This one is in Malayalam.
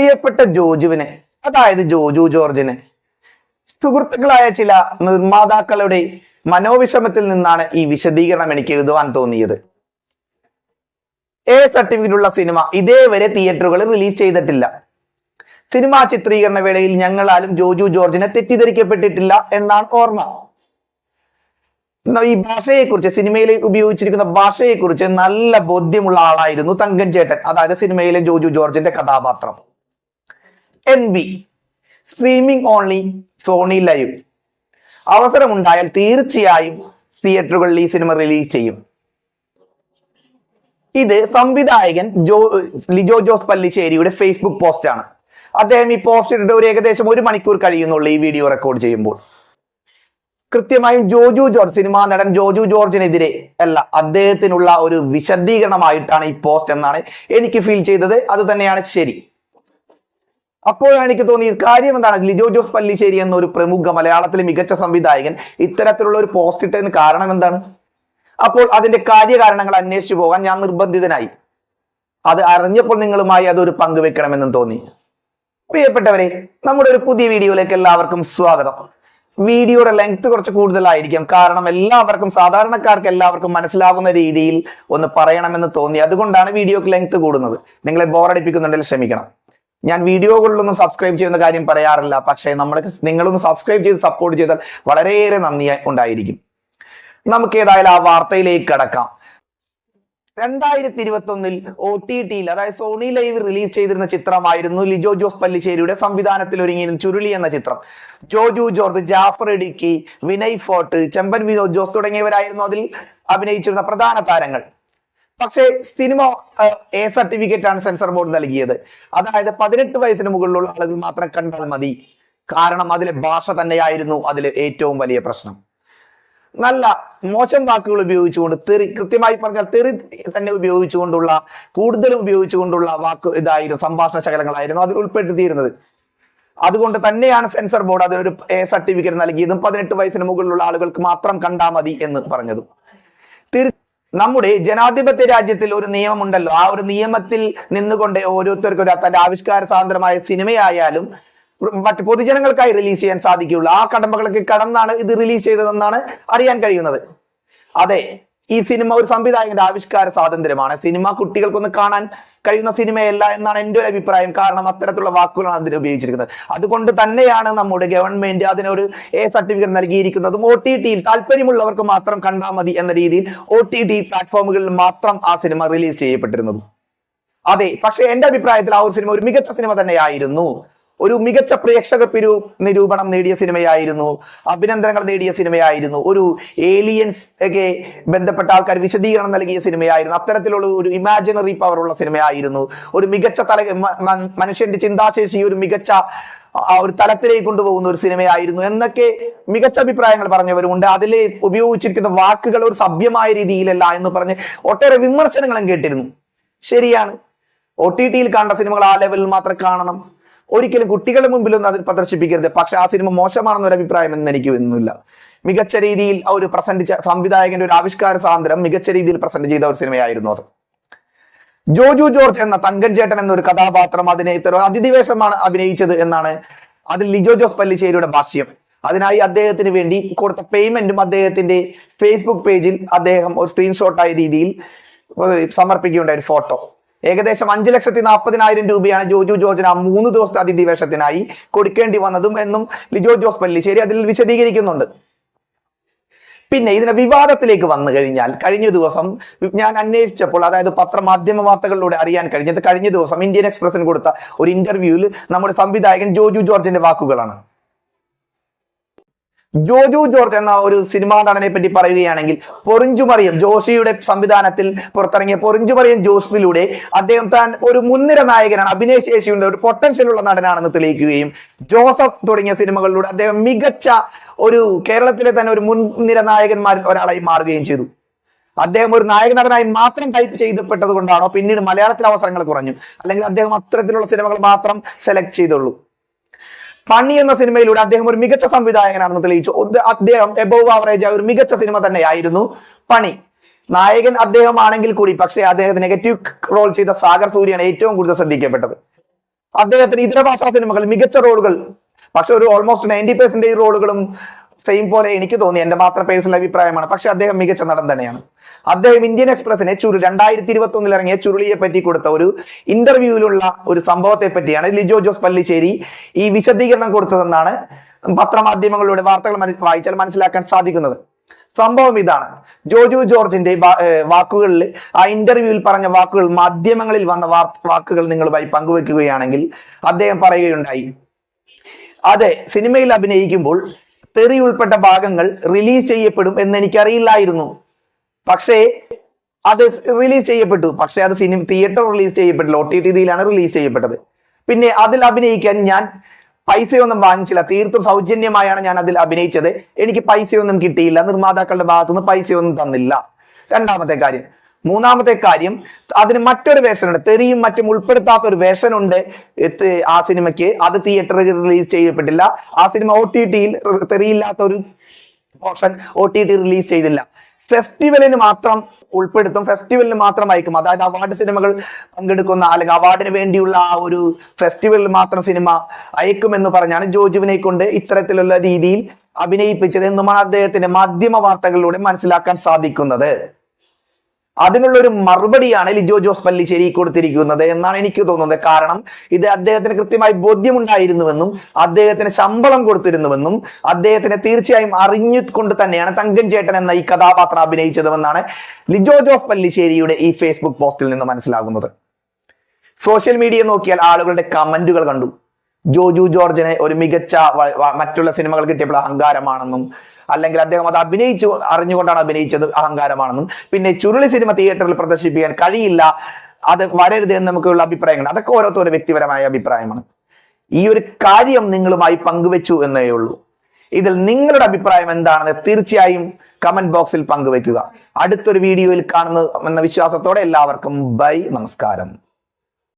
പ്രിയപ്പെട്ട ജോജുവിനെ അതായത് ജോജു ജോർജിനെ സുഹൃത്തുക്കളായ ചില നിർമ്മാതാക്കളുടെ മനോവിഷമത്തിൽ നിന്നാണ് ഈ വിശദീകരണം എനിക്ക് എഴുതുവാൻ തോന്നിയത്. എ സർട്ടിഫിക്കറ്റുള്ള സിനിമ ഇതേവരെ തിയേറ്ററുകളിൽ റിലീസ് ചെയ്തിട്ടില്ല. സിനിമാ ചിത്രീകരണ വേളയിൽ ഞങ്ങളാലും ജോജു ജോർജിനെ തെറ്റിദ്ധരിക്കപ്പെട്ടിട്ടില്ല എന്നാണ് ഓർമ്മ. ഈ ഭാഷയെക്കുറിച്ച് സിനിമയിൽ ഉപയോഗിച്ചിരിക്കുന്ന ഭാഷയെക്കുറിച്ച് നല്ല ബോധ്യമുള്ള ആളായിരുന്നു തങ്കൻ ചേട്ടൻ. അതായത് സിനിമയിലെ ജോജു ജോർജിന്റെ കഥാപാത്രം. N B streaming only Sony Live അവസരമുണ്ടായാൽ തീർച്ചയായും തിയേറ്ററുകളിൽ ഈ സിനിമ റിലീസ് ചെയ്യും. ഇത് സംവിധായകൻ ജോ ലിജോ ജോസ് പല്ലിശ്ശേരിയുടെ ഫേസ്ബുക്ക് പോസ്റ്റാണ് അദ്ദേഹം ഈ പോസ്റ്റ് ഇട്ടിട്ട് ഒരു ഏകദേശം ഒരു മണിക്കൂർ കഴിയുന്നുള്ളൂ ഈ വീഡിയോ റെക്കോർഡ് ചെയ്യുമ്പോൾ. കൃത്യമായും ജോജു ജോർജ് സിനിമാ നടൻ ജോജു ജോർജിനെതിരെ അല്ല അദ്ദേഹത്തിനുള്ള ഒരു വിശദീകരണമായിട്ടാണ് ഈ പോസ്റ്റ് എന്നാണ് എനിക്ക് ഫീൽ ചെയ്തത്. അത് തന്നെയാണ് ശരി. അപ്പോഴാണ് എനിക്ക് തോന്നിയത് കാര്യം എന്താണ്? ലിജോ ജോസ് പല്ലിശ്ശേരി എന്ന ഒരു പ്രമുഖ മലയാളത്തിലെ മികച്ച സംവിധായകൻ ഇത്തരത്തിലുള്ള ഒരു പോസ്റ്റ് ഇട്ടതിന് കാരണം എന്താണ്? അപ്പോൾ അതിന്റെ കാര്യകാരണങ്ങൾ അന്വേഷിച്ചു പോകാൻ ഞാൻ നിർബന്ധിതനായി. അത് അറിഞ്ഞപ്പോൾ നിങ്ങളുമായി അതൊരു പങ്കുവെക്കണമെന്നും തോന്നി. പ്രിയപ്പെട്ടവരെ നമ്മുടെ ഒരു പുതിയ വീഡിയോയിലേക്ക് എല്ലാവർക്കും സ്വാഗതം. വീഡിയോയുടെ ലെങ്ത് കുറച്ച് കൂടുതലായിരിക്കും. കാരണം എല്ലാവർക്കും സാധാരണക്കാർക്ക് എല്ലാവർക്കും മനസ്സിലാകുന്ന രീതിയിൽ ഒന്ന് പറയണമെന്ന് തോന്നി. അതുകൊണ്ടാണ് വീഡിയോക്ക് ലെങ്ത് കൂടുന്നത്. നിങ്ങളെ ബോറടിപ്പിക്കുന്നുണ്ടെങ്കിൽ ക്ഷമിക്കണം. ഞാൻ വീഡിയോകളിലൊന്നും സബ്സ്ക്രൈബ് ചെയ്യുന്ന കാര്യം പറയാറില്ല. പക്ഷേ നമ്മൾക്ക് നിങ്ങളൊന്ന് സബ്സ്ക്രൈബ് ചെയ്ത് സപ്പോർട്ട് ചെയ്താൽ വളരെയേറെ നന്ദി ഉണ്ടായിരിക്കും. നമുക്ക് ഏതായാലും ആ വാർത്തയിലേക്ക് കടക്കാം. രണ്ടായിരത്തി ഇരുപത്തി ഒന്നിൽ ഒ ടി ടിയിൽ അതായത് സോണി ലൈവ് റിലീസ് ചെയ്തിരുന്ന ചിത്രമായിരുന്നു ലിജോ ജോസ് പല്ലിശ്ശേരിയുടെ സംവിധാനത്തിൽ ഒരുങ്ങിയിരുന്ന ചുരുളി എന്ന ചിത്രം. ജോജു ജോർജ് ജാഫർ ഇടുക്കി വിനയ് ഫോർട്ട് ചെമ്പൻ വിനോദ് ജോസ് തുടങ്ങിയവരായിരുന്നു അതിൽ അഭിനയിച്ചിരുന്ന പ്രധാന താരങ്ങൾ. പക്ഷേ സിനിമ എ സർട്ടിഫിക്കറ്റ് ആണ് സെൻസർ ബോർഡ് നൽകിയത്. അതായത് പതിനെട്ട് വയസ്സിന് മുകളിലുള്ള ആളുകൾ മാത്രം കണ്ടാൽ മതി. കാരണം അതിലെ ഭാഷ തന്നെയായിരുന്നു അതിൽ ഏറ്റവും വലിയ പ്രശ്നം. നല്ല മോശം വാക്കുകൾ ഉപയോഗിച്ചുകൊണ്ട് തെറി കൃത്യമായി പറഞ്ഞാൽ തെറി തന്നെ ഉപയോഗിച്ചുകൊണ്ടുള്ള കൂടുതലും ഉപയോഗിച്ചുകൊണ്ടുള്ള വാക്ക് ഇതായിരുന്നു സംഭാഷണ ശകലങ്ങളായിരുന്നു അതിൽ ഉൾപ്പെടുത്തിയിരുന്നത്. അതുകൊണ്ട് തന്നെയാണ് സെൻസർ ബോർഡ് അതിനൊരു സർട്ടിഫിക്കറ്റ് നൽകിയതും പതിനെട്ട് വയസ്സിന് മുകളിലുള്ള ആളുകൾക്ക് മാത്രം കണ്ടാൽ മതി എന്ന് പറഞ്ഞതും. നമ്മുടെ ജനാധിപത്യ രാജ്യത്തിൽ ഒരു നിയമമുണ്ടല്ലോ. ആ ഒരു നിയമത്തിൽ നിന്നുകൊണ്ട് ഓരോരുത്തർക്കും തന്റെ ആവിഷ്കാര സ്വാതന്ത്ര്യമായ സിനിമയായാലും മറ്റ് പൊതുജനങ്ങൾക്കായി റിലീസ് ചെയ്യാൻ സാധിക്കുകയുള്ളൂ. ആ കടമ്പകളൊക്കെ കടന്നാണ് ഇത് റിലീസ് ചെയ്തതെന്നാണ് അറിയാൻ കഴിയുന്നത്. അതെ ഈ സിനിമ ഒരു സംവിധായകന്റെ ആവിഷ്കാര സ്വാതന്ത്ര്യമാണ്. സിനിമ കുട്ടികൾക്കൊന്ന് കാണാൻ കഴിയുന്ന സിനിമയല്ല എന്നാണ് എന്റെ ഒരു അഭിപ്രായം. കാരണം അത്തരത്തിലുള്ള വാക്കുകളാണ് അതിന് ഉപയോഗിച്ചിരിക്കുന്നത്. അതുകൊണ്ട് തന്നെയാണ് നമ്മുടെ ഗവൺമെന്റ് അതിനൊരു എ സർട്ടിഫിക്കറ്റ് നൽകിയിരിക്കുന്നതും ഒ ടി ടിയിൽ താല്പര്യമുള്ളവർക്ക് മാത്രം കണ്ടാൽ മതി എന്ന രീതിയിൽ ഒ ടി ടി പ്ലാറ്റ്ഫോമുകളിൽ മാത്രം ആ സിനിമ റിലീസ് ചെയ്യപ്പെട്ടിരുന്നതും. അതെ പക്ഷെ എന്റെ അഭിപ്രായത്തിൽ ആ ഒരു സിനിമ ഒരു മികച്ച സിനിമ തന്നെയായിരുന്നു. ഒരു മികച്ച പ്രേക്ഷക പിരു നിരൂപണം നേടിയ സിനിമയായിരുന്നു അഭിനന്ദനങ്ങൾ നേടിയ സിനിമയായിരുന്നു ഒരു ഏലിയൻസ് ഒക്കെ ബന്ധപ്പെട്ട ആൾക്കാർ വിശദീകരണം നൽകിയ സിനിമയായിരുന്നു അത്തരത്തിലുള്ള ഒരു ഇമാജിനറി പവർ ഉള്ള സിനിമയായിരുന്നു. ഒരു മികച്ച തല മനുഷ്യന്റെ ചിന്താശേഷി ഒരു മികച്ച ഒരു തലത്തിലേക്ക് കൊണ്ടുപോകുന്ന ഒരു സിനിമയായിരുന്നു എന്നൊക്കെ മികച്ച അഭിപ്രായങ്ങൾ പറഞ്ഞവരുമുണ്ട്. അതിൽ ഉപയോഗിച്ചിരിക്കുന്ന വാക്കുകൾ ഒരു സഭ്യമായ രീതിയിലല്ല എന്ന് പറഞ്ഞ് ഒട്ടേറെ വിമർശനങ്ങളും കേട്ടിരുന്നു. ശരിയാണ്. ഒ ടി ടിയിൽ കണ്ട സിനിമകൾ ആ ലെവലിൽ മാത്രം കാണണം. ഒരിക്കലും കുട്ടികളുടെ മുമ്പിലൊന്നും അതിൽ പ്രദർശിപ്പിക്കരുത്. പക്ഷെ ആ സിനിമ മോശമാണെന്ന ഒരു അഭിപ്രായം എന്ന് എനിക്ക് ഒന്നുമില്ല. മികച്ച രീതിയിൽ ആ ഒരു പ്രസന്റ് സംവിധായകന്റെ ഒരു ആവിഷ്കാര സ്വാതന്ത്ര്യം മികച്ച രീതിയിൽ പ്രസന്റ് ചെയ്ത ഒരു സിനിമയായിരുന്നു അത്. ജോജു ജോർജ് എന്ന തങ്കൻ ചേട്ടൻ എന്നൊരു കഥാപാത്രം അതിനെ ഇത്ര അഭിനയിച്ചത് എന്നാണ് അതിൽ ലിജോ ജോസ് പല്ലിശ്ശേരിയുടെ ഭാഷ്യം. അതിനായി അദ്ദേഹത്തിന് വേണ്ടി കൊടുത്ത പേയ്മെന്റും അദ്ദേഹത്തിന്റെ ഫേസ്ബുക്ക് പേജിൽ അദ്ദേഹം ഒരു സ്ക്രീൻഷോട്ടായ രീതിയിൽ സമർപ്പിക്കുകയുണ്ടായ ഒരു ഫോട്ടോ ഏകദേശം അഞ്ച് ലക്ഷത്തി നാൽപ്പതിനായിരം രൂപയാണ് ജോജു ജോർജിന് ആ മൂന്ന് ദിവസത്തെ അതിഥിവേഷത്തിനായി കൊടുക്കേണ്ടി വന്നതും എന്നും ലിജോ ജോസ് പല്ലിശ്ശേരി അതിൽ വിശദീകരിക്കുന്നുണ്ട്. പിന്നെ ഇതിന്റെ വിവാദത്തിലേക്ക് വന്നു കഴിഞ്ഞാൽ കഴിഞ്ഞ ദിവസം ഞാൻ അന്വേഷിച്ചപ്പോൾ അതായത് പത്രമാധ്യമ വാർത്തകളിലൂടെ അറിയാൻ കഴിഞ്ഞത് കഴിഞ്ഞ ദിവസം ഇന്ത്യൻ എക്സ്പ്രസിന് കൊടുത്ത ഒരു ഇന്റർവ്യൂവിൽ നമ്മുടെ സംവിധായകൻ ജോജു ജോർജിന്റെ വാക്കുകളാണ്. ജോജു ജോർജ് എന്ന ഒരു സിനിമാ നടനെ പറ്റി പറയുകയാണെങ്കിൽ പൊറിഞ്ചുമറിയം ജോഷിയുടെ സംവിധാനത്തിൽ പുറത്തിറങ്ങിയ പൊറിഞ്ചുമറിയം ജോസിലൂടെ അദ്ദേഹം താൻ ഒരു മുൻനിര നായകനാണ് അഭിനയശേഷിയുള്ള ഒരു പൊട്ടൻഷ്യൽ ഉള്ള നടനാണെന്ന് തെളിയിക്കുകയും ജോസഫ് തുടങ്ങിയ സിനിമകളിലൂടെ അദ്ദേഹം മികച്ച ഒരു കേരളത്തിലെ തന്നെ ഒരു മുൻനിര നായകന്മാരിൽ ഒരാളായി മാറുകയും ചെയ്തു. അദ്ദേഹം ഒരു നായക നടനായി മാത്രം ടൈപ്പ് ചെയ്തപ്പെട്ടത് കൊണ്ടാണോ പിന്നീട് മലയാളത്തിലെ അവസരങ്ങൾ കുറഞ്ഞു? അല്ലെങ്കിൽ അദ്ദേഹം അത്തരത്തിലുള്ള സിനിമകൾ മാത്രം സെലക്ട് ചെയ്തുള്ളൂ? പണി എന്ന സിനിമയിലൂടെ അദ്ദേഹം ഒരു മികച്ച സംവിധായകനാണെന്ന് തെളിയിച്ചു. അദ്ദേഹം എബോവ് ആവറേജ് ആയ ഒരു മികച്ച സിനിമ തന്നെയായിരുന്നു. പണി നായകൻ അദ്ദേഹം ആണെങ്കിൽ കൂടി പക്ഷേ അദ്ദേഹം നെഗറ്റീവ് റോൾ ചെയ്ത സാഗർ സൂര്യാണ് ഏറ്റവും കൂടുതൽ ശ്രദ്ധിക്കപ്പെട്ടത്. അദ്ദേഹത്തിന് ഇതര ഭാഷാ സിനിമകൾ മികച്ച റോളുകൾ പക്ഷെ ഒരു ഓൾമോസ്റ്റ് നയന്റി പെർസെന്റേജ് റോളുകളും സെയിം പോലെ എനിക്ക് തോന്നി. എന്റെ മാത്രം പേഴ്സണൽ അഭിപ്രായമാണ്. പക്ഷെ അദ്ദേഹം മികച്ച നടൻ തന്നെയാണ്. അദ്ദേഹം ഇന്ത്യൻ എക്സ്പ്രസിനെ ചുരു രണ്ടായിരത്തി ഇരുപത്തി ഒന്നിൽ ഇറങ്ങിയ ചുരുളിയെ പറ്റി കൊടുത്ത ഒരു ഇന്റർവ്യൂവിലുള്ള ഒരു സംഭവത്തെ പറ്റിയാണ് ലിജോ ജോസ് പല്ലിശ്ശേരി ഈ വിശദീകരണം കൊടുത്തതെന്നാണ് പത്രമാധ്യമങ്ങളിലൂടെ വാർത്തകൾ വായിച്ചാൽ മനസ്സിലാക്കാൻ സാധിക്കുന്നത്. സംഭവം ഇതാണ്. ജോജു ജോർജിന്റെ വാക്കുകളിൽ ആ ഇന്റർവ്യൂവിൽ പറഞ്ഞ വാക്കുകൾ മാധ്യമങ്ങളിൽ വന്ന വാക്കുകൾ നിങ്ങളുമായി പങ്കുവെക്കുകയാണെങ്കിൽ അദ്ദേഹം പറയുകയുണ്ടായി. അതെ സിനിമയിൽ അഭിനയിക്കുമ്പോൾ തെറി ഉൾപ്പെട്ട ഭാഗങ്ങൾ റിലീസ് ചെയ്യപ്പെടും എന്ന് എനിക്കറിയില്ലായിരുന്നു. പക്ഷേ അത് റിലീസ് ചെയ്യപ്പെട്ടു. പക്ഷേ അത് സിനിമ തിയേറ്റർ റിലീസ് ചെയ്യപ്പെട്ടില്ല. ഒ ടി ടിയിലാണ് റിലീസ് ചെയ്യപ്പെട്ടത്. പിന്നെ അതിൽ അഭിനയിക്കാൻ ഞാൻ പൈസയൊന്നും വാങ്ങിച്ചില്ല. തീർത്തും സൗജന്യമായാണ് ഞാൻ അതിൽ അഭിനയിച്ചത്. എനിക്ക് പൈസയൊന്നും കിട്ടിയില്ല. നിർമ്മാതാക്കളുടെ ഭാഗത്തുനിന്ന് പൈസയൊന്നും തന്നില്ല. രണ്ടാമത്തെ കാര്യം. മൂന്നാമത്തെ കാര്യം അതിന് മറ്റൊരു വേഷനുണ്ട്. തെറിയും മറ്റും ഉൾപ്പെടുത്താത്ത ഒരു വേഷനുണ്ട് ആ സിനിമയ്ക്ക്. അത് തിയേറ്ററിൽ റിലീസ് ചെയ്യപ്പെട്ടില്ല. ആ സിനിമ ഒ ടി ടിയിൽ തെറിയില്ലാത്ത ഒരു option O T T release ചെയ്തില്ല. ഫെസ്റ്റിവലിന് മാത്രം ഉൾപ്പെടുത്തും ഫെസ്റ്റിവലിന് മാത്രം അയക്കും. അതായത് അവാർഡ് സിനിമകൾ പങ്കെടുക്കുന്ന അല്ലെങ്കിൽ അവാർഡിന് വേണ്ടിയുള്ള ആ ഒരു ഫെസ്റ്റിവലിൽ മാത്രം സിനിമ അയക്കുമെന്ന് പറഞ്ഞാണ് ജോജുവിനെ കൊണ്ട് ഇത്തരത്തിലുള്ള രീതിയിൽ അഭിനയിപ്പിച്ചത് എന്നുമാണ് അദ്ദേഹത്തിന്റെ മാധ്യമ വാർത്തകളിലൂടെ മനസ്സിലാക്കാൻ സാധിക്കുന്നത്. അതിനുള്ള ഒരു മറുപടിയാണ് ലിജോ ജോസ് പല്ലിശ്ശേരി കൊടുത്തിരിക്കുന്നത് എന്നാണ് എനിക്ക് തോന്നുന്നത്. കാരണം ഇത് അദ്ദേഹത്തിന് കൃത്യമായി ബോധ്യമുണ്ടായിരുന്നുവെന്നും അദ്ദേഹത്തിന് ശമ്പളം കൊടുത്തിരുന്നുവെന്നും അദ്ദേഹത്തിന് തീർച്ചയായും അറിഞ്ഞുകൊണ്ട് തന്നെയാണ് തങ്കൻ ചേട്ടൻ എന്ന ഈ കഥാപാത്രം അഭിനയിച്ചതുമെന്നാണ് ലിജോ ജോസ് പല്ലിശ്ശേരിയുടെ ഈ ഫേസ്ബുക്ക് പോസ്റ്റിൽ നിന്ന് മനസ്സിലാകുന്നത്. സോഷ്യൽ മീഡിയ നോക്കിയാൽ ആളുകളുടെ കമന്റുകൾ കണ്ടു. ജോജു ജോർജിനെ ഒരു മികച്ച മറ്റുള്ള സിനിമകൾ കിട്ടിയപ്പോൾ അഹങ്കാരമാണെന്നും അല്ലെങ്കിൽ അദ്ദേഹം അത് അഭിനയിച്ചു അറിഞ്ഞുകൊണ്ടാണ് അഭിനയിച്ചത് അഹങ്കാരമാണെന്നും പിന്നെ ചുരുളി സിനിമ തിയേറ്ററിൽ പ്രദർശിപ്പിക്കാൻ കഴിയില്ല അത് വരരുത് എന്ന് നമുക്കുള്ള അഭിപ്രായങ്ങൾ അതൊക്കെ ഓരോരുത്തരും വ്യക്തിപരമായ അഭിപ്രായമാണ്. ഈ ഒരു കാര്യം നിങ്ങളുമായി പങ്കുവെച്ചു എന്നേ ഉള്ളൂ. ഇതിൽ നിങ്ങളുടെ അഭിപ്രായം എന്താണെന്ന് തീർച്ചയായും കമന്റ് ബോക്സിൽ പങ്കുവെക്കുക. അടുത്തൊരു വീഡിയോയിൽ കാണുന്നു എന്ന വിശ്വാസത്തോടെ എല്ലാവർക്കും ബൈ നമസ്കാരം.